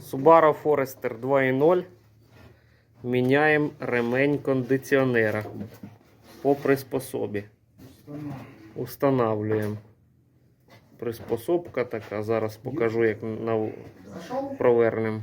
Subaru Forester 2.0. Міняємо ремень кондиціонера по приспособі. Устанавлюємо. Приспособка така. Зараз покажу, як на... провернемо.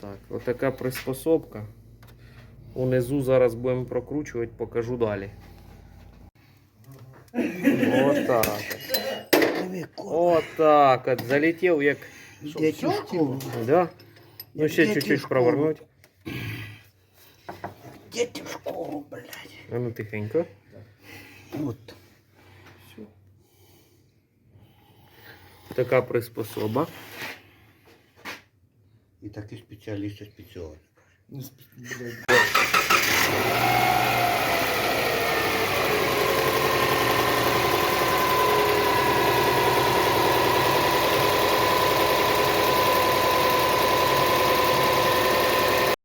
Так, отака приспособка. Унизу зараз будемо прокручувати, покажу далі. Отак. Отак от. Залетів як. Діти. Да? Ну ще чуть-чуть провернуть. В блядь. А ну тихенько. От. Така приспособа. І таких спеціаліст спеціально. Ну.